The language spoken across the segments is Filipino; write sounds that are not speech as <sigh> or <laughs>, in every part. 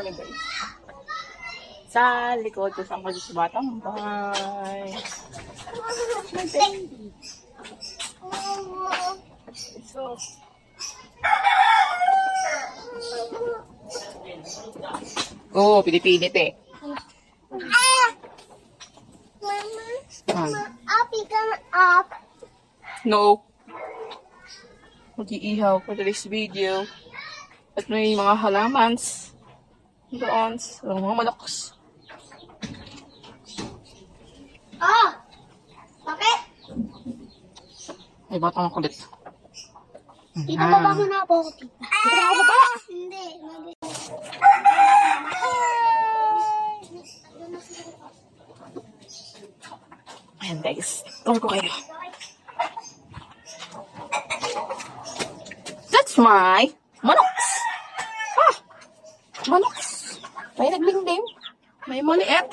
kami guys. Sa likod ko saan kami sa batang bahay. My baby. So, oh, pinipilit eh. Mama, up, you come up. No. Mag-iihaw for today's video. At may mga halamans. Doon. So, mga maloks. Oh! Bakit? Ay, batang kulit. Tita, baba mo na ako, tita. Ako baba? Hindi. Ayan guys. Tour ko kayo. That's my Naglingling. May maliit.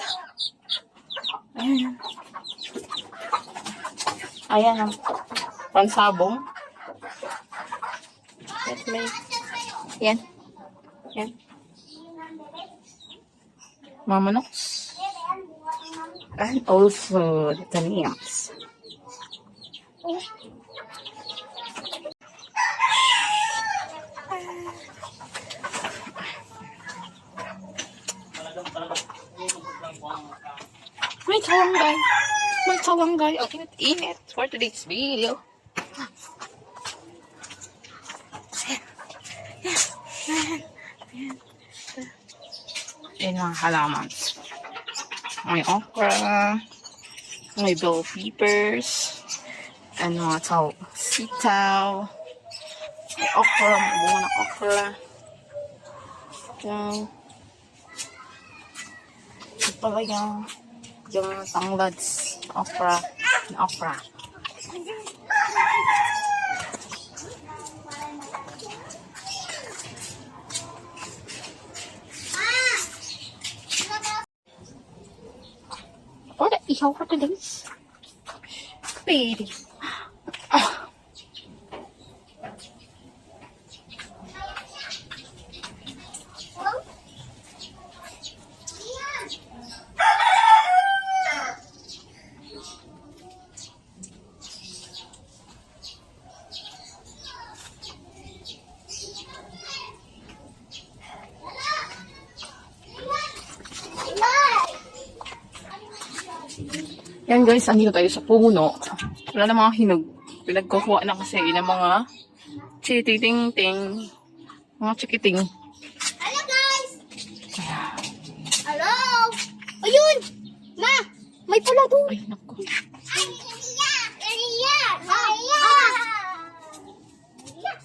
Ayan. Ayan ang pansabong. At may... Yan. Yan. Mga manoks. And also the tanias. May tawangay. May tawangay. Ang init-init for today's video. Yan mga halaman. May okra, may bell peppers, and mga tao, sitaw, may okra, may bunga ng okra. Yan. Ito pala yung, yung tanglads, okra, na okra. Or the ihaw for today's. Baby. Ah. Yan guys, andito tayo sa puno. Wala na mga hinog. Pinagkukuha na kasi ng mga chititing-ting. Mga chikiting. Hello, guys! Hello! Ayun! Ma! May pula doon! Ay, naku. Ay, iyak! Iyak! Iyak!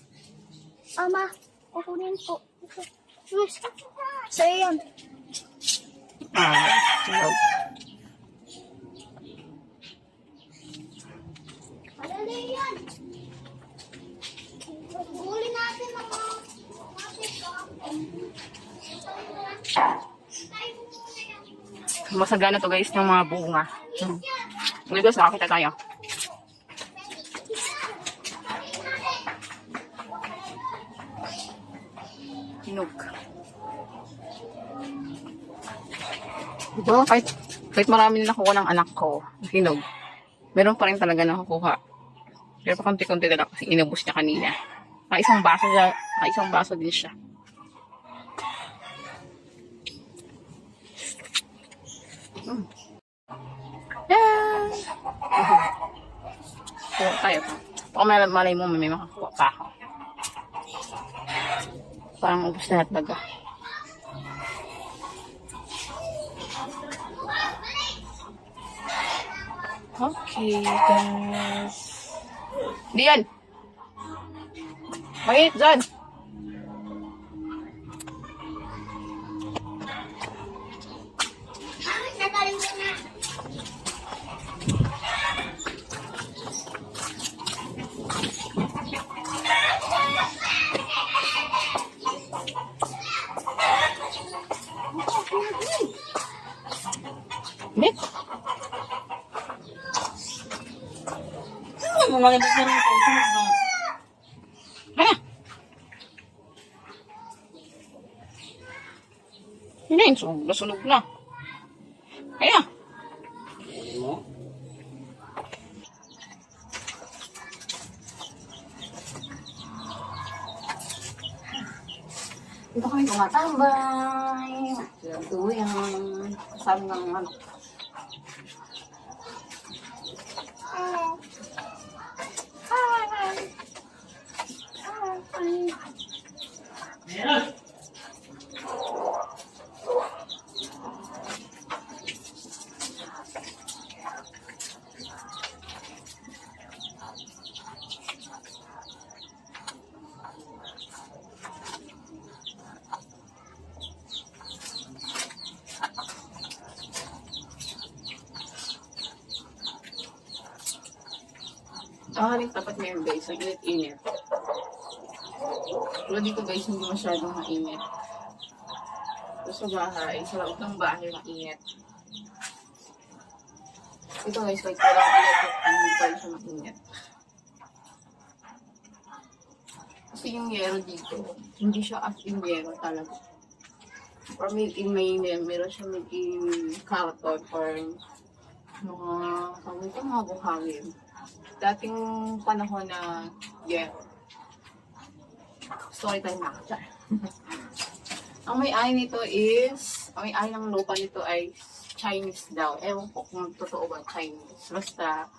Ah, ma. Kukunin po. Sa'yo yan. Ah, hinog. Alala yan. Huli natin mga... Masagana to guys ng mga bunga. Hmm. Ngayon guys, nakakita tayo. Hinog. Diba? Kahit, kahit marami na nakuha ng anak ko, hinog, meron pa rin talaga nakukuha. Pero pa konti-konti na lang kasi inubos niya kanina. Naka isang baso siya, naka isang baso din siya. Yan! Kuha tayo. Baka may malay mo, may makakuha pa ako. Parang ubus na at baga. Okay, guys. Diyan! Mainit dyan! Hindi, sunog na sunog na. Kaya, dito kami tumatambay. Silang tuyang. Sabi ng ano. Tanghaling tapat na yun guys. Ang init-init. Pero dito guys, hindi masyadong mainit. Pero sa bahay, sa loob ng bahay, mainit. Ito guys, kahit walang electric, hindi pa rin siya mainit. Kasi yung yero dito, hindi siya as in yero talaga. Or may in may meron siya may in carton or mga, tawag ito, mga buhangin dating panahon na yeah. Story time na. <laughs> Ang may-ari nito is, ang may-ari ng lupa nito ay Chinese daw. Ewan ko kung totoo ba Chinese. Basta,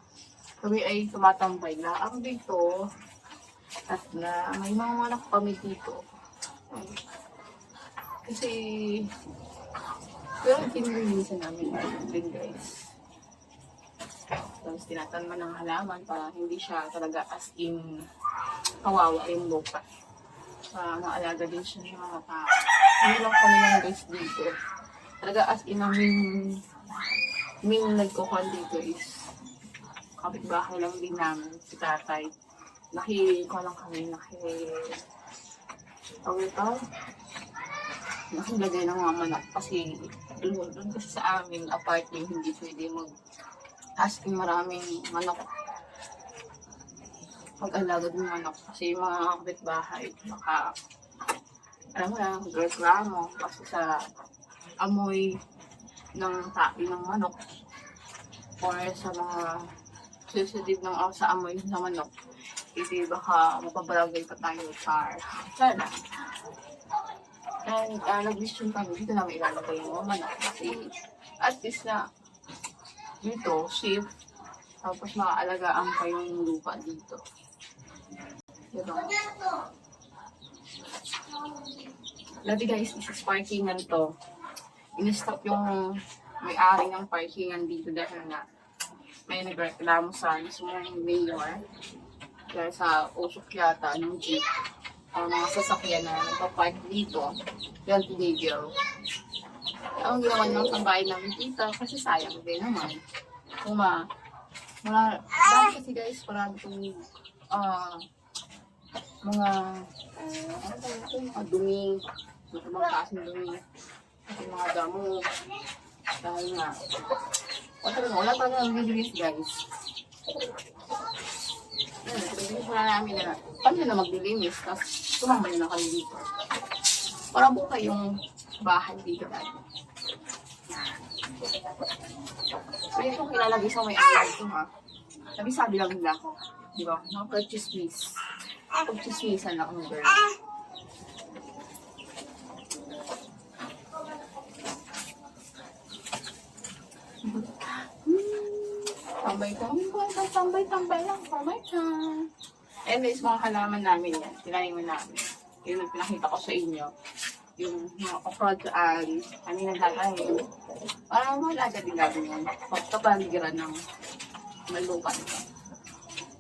kami ay tumatambay na. Ang dito, at na may mga anak kami dito. Kasi, pero pinilinisan namin din guys. Tapos tinatanman ng halaman para hindi siya talaga as in kawawa yung lupa. Para maalaga din siya ng mga tao. Hindi lang kami lang guys dito. Talaga as in ang main, main nagkukuhan dito is kapitbahay lang din namin si tatay. Naki, ko lang kami, naki, tawag ito, nakilagay ng mga manok kasi doon kasi sa amin apartment hindi pwede mag as in maraming manok. Pag-alaga ng manok. Kasi yung mga kapitbahay baka alam mo na reklamo kasi sa amoy ng tabi ng manok or sa mga sensitive ng sa amoy ng manok kasi baka mapabalagay pa tayo sa sana. And uh, nag-decision kami dito namin ilalagay yung manok. Kasi at least na dito, safe. Tapos maaalagaan pa yung lupa dito. Diba? Dati guys, isa parkingan to. In-stop yung may-ari ng parkingan dito dahil nga may nagreklamo sa mismong mayor dahil sa usok yata ng jeep o mga sasakyan na nagpa-park dito. Yan, tinigil ang ginawa ng tambahin namin dito kasi sayang din naman. Kung ma, wala, dahil kasi guys, marami itong ah, mga, mga dumi, mga mga kasing dumi, at mga damo, dahil nga, wala talaga, wala talaga ang release guys. Ayun, pinaglinis na namin na, paano na maglilinis, tapos tumambay na kami dito. Para buka yung bahay dito dati. Pwede kong ilalagay sa may araw ito ha. Sabi sabi lang nila. Di ba? Mga pag-chismis. Pag-chismisan lang ang girl. Tambay tambay, tambay tambay lang, tambay time. Anyways, mga halaman namin yan. Tinaniman namin. Yun ang pinakita ko sa inyo. Yung mga okra dyan, kami nagtatanim. Para malaga din namin yan. Pagkapaligiran ng malupan.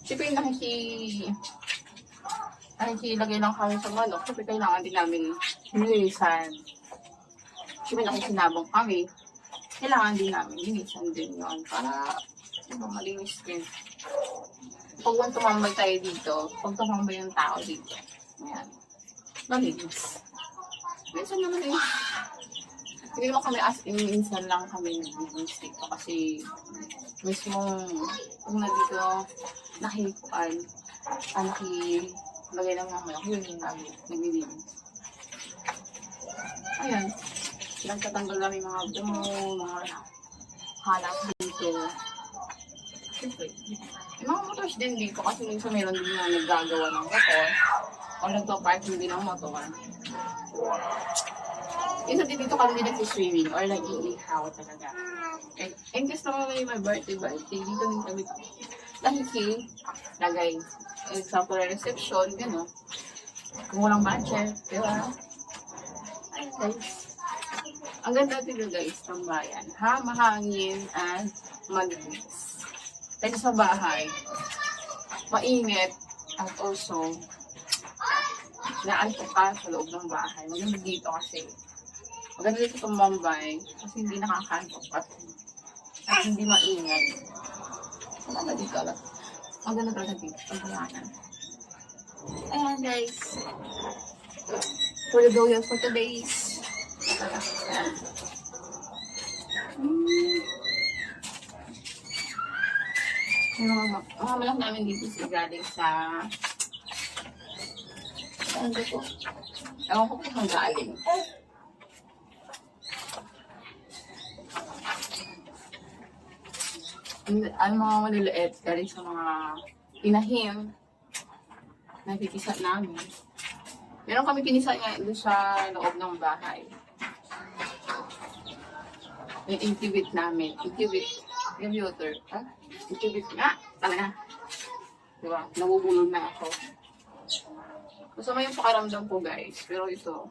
Siyempre yung nakiki... Nakikilagay lang kami sa manok. Siyempre kailangan din namin linisan. Siyempre nakikinabang kami. Kailangan din namin linisan din yun. Para diba, malinis din. Pag man tumambay tayo dito, pag tumambay yung tao dito, ayan, malinis. Minsan naman eh, hindi naman kami as in, minsan lang kami nag-linis dito kasi mismo kung na dito nakikuan, ah, nakilagay lang naman ako, yun yung naglilinis. Ayan. nagtatanggal kami mga damo, mga halak dito. Siyempre, yung mga motors din dito kasi minsan meron din na naggagawa ng motor o nagpa-parking din ng motor. Minsan din dito kami nag-swimming or nag-iihaw talaga. Eh, in case naman may my birthday birthday, dito din kami lahiki, lagay. Example, reception, gano'n. Kung walang budget, di ba? Ay, guys. Ang ganda dito guys, ng bayan. Ha, mahangin at malinis. Dahil sa bahay, mainit at also naantok ka sa loob ng bahay. Maganda dito kasi maganda dito tumambay kasi hindi nakakantok at, at hindi maingay. Maganda dito. alam. Maganda talaga dito. Ang bayanan. Ayan guys. For the go for today's. Ayan. Hmm. Yung mga, mga namin dito sa galing sa Ba po? Ewan ko kung galing. Ang mga maliliit galing sa mga inahim na pipisa namin. Meron kami pinisa nga doon sa loob ng bahay. Yung incubate namin. Incubate. Computer. Ha? Incubate nga. Talaga. Diba? Nabubulog na ako. Masama yung pakaramdam ko guys. Pero ito,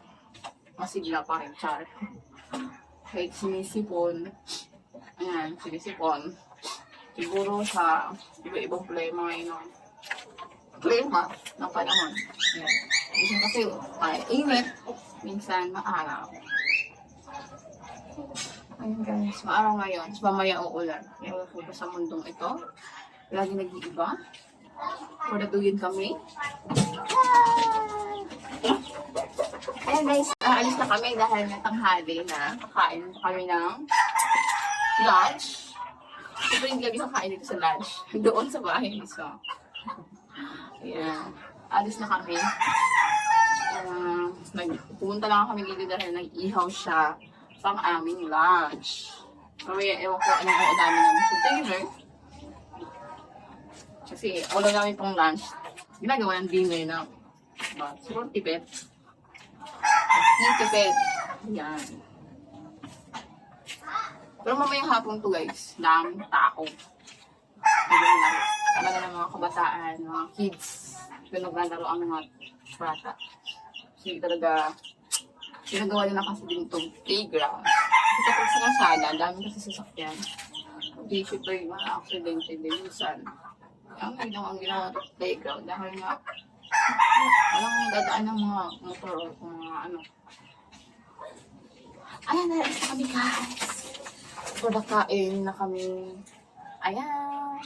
masigla pa rin. Char. Kahit sinisipon. Ayan, sinisipon. Siguro sa iba-ibang problema ngayon ng klima ng panahon. Ayan. Minsan kasi ay init, minsan maaraw. Ayun guys, maaraw ngayon. Mamaya uulan. Ewan ko ba sa mundong ito? Lagi nag-iiba. Padaduyin kami. Ayan guys, aalis na kami dahil may tanghali na kakain kami ng lunch. Siyempre hindi kami kakain dito sa lunch. <laughs> Doon sa bahay mismo. Ayan. Alis na kami. Uh, nagpunta lang kami dito dahil nag-ihaw siya pang aming lunch. Mamaya, ewan ko anong uulamin namin sa dinner. Kasi wala namin pang lunch. Ginagawa ng dinner na ba, siguro tipid. Tipid. Yan. Pero mamayang hapon to guys, daming tao. Naglalaro. Talaga ng mga kabataan, mga kids. Doon naglalaro ang mga bata. Kasi talaga, ginagawa nila kasi din itong playground. Kasi kapag sa kasada, dami kasi sasakyan. Hindi syempre yung mga aksidente din minsan. Ang hindi ang ginawa ng playground dahil nga walang dadaan ng mga motor o mga ano. Ayan, na isa kami guys. So, nakain na kami. Ayan.